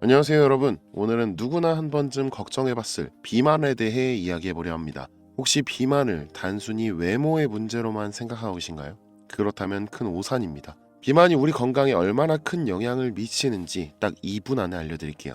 안녕하세요 여러분 오늘은 누구나 한 번쯤 걱정해봤을 비만에 대해 이야기해보려 합니다 혹시 비만을 단순히 외모의 문제로만 생각하고 계신가요? 그렇다면 큰 오산입니다 비만이 우리 건강에 얼마나 큰 영향을 미치는지 딱 2분 안에 알려드릴게요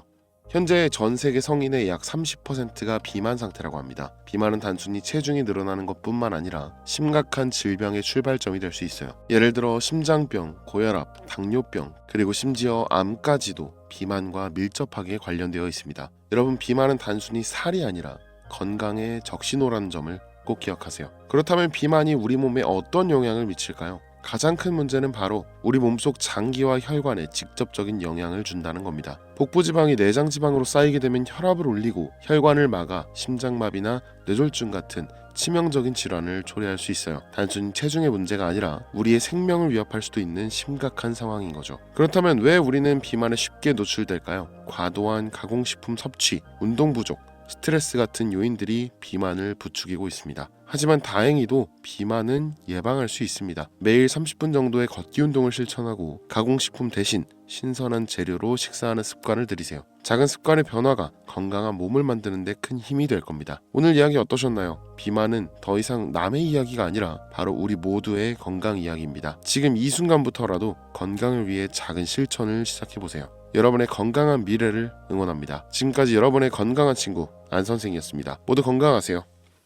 현재 전 세계 성인의 약 30%가 비만 상태라고 합니다. 비만은 단순히 체중이 늘어나는 것뿐만 아니라 심각한 질병의 출발점이 될 수 있어요. 예를 들어 심장병, 고혈압, 당뇨병, 그리고 심지어 암까지도 비만과 밀접하게 관련되어 있습니다. 여러분 비만은 단순히 살이 아니라 건강의 적신호라는 점을 꼭 기억하세요. 그렇다면 비만이 우리 몸에 어떤 영향을 미칠까요? 가장 큰 문제는 바로 우리 몸속 장기와 혈관에 직접적인 영향을 준다는 겁니다. 복부 지방이 내장 지방으로 쌓이게 되면 혈압을 올리고 혈관을 막아 심장마비나 뇌졸중 같은 치명적인 질환을 초래할 수 있어요. 단순히 체중의 문제가 아니라 우리의 생명을 위협할 수도 있는 심각한 상황인 거죠. 그렇다면 왜 우리는 비만에 쉽게 노출될까요? 과도한 가공식품 섭취, 운동 부족, 스트레스 같은 요인들이 비만을 부추기고 있습니다. 하지만 다행히도 비만은 예방할 수 있습니다. 매일 30분 정도의 걷기 운동을 실천하고 가공식품 대신 신선한 재료로 식사하는 습관을 들이세요. 작은 습관의 변화가 건강한 몸을 만드는 데 큰 힘이 될 겁니다. 오늘 이야기 어떠셨나요? 비만은 더 이상 남의 이야기가 아니라 바로 우리 모두의 건강 이야기입니다. 지금 이 순간부터라도 건강을 위해 작은 실천을 시작해 보세요. 여러분의 건강한 미래를 응원합니다. 지금까지 여러분의 건강한 친구 안 선생이었습니다. 모두 건강하세요.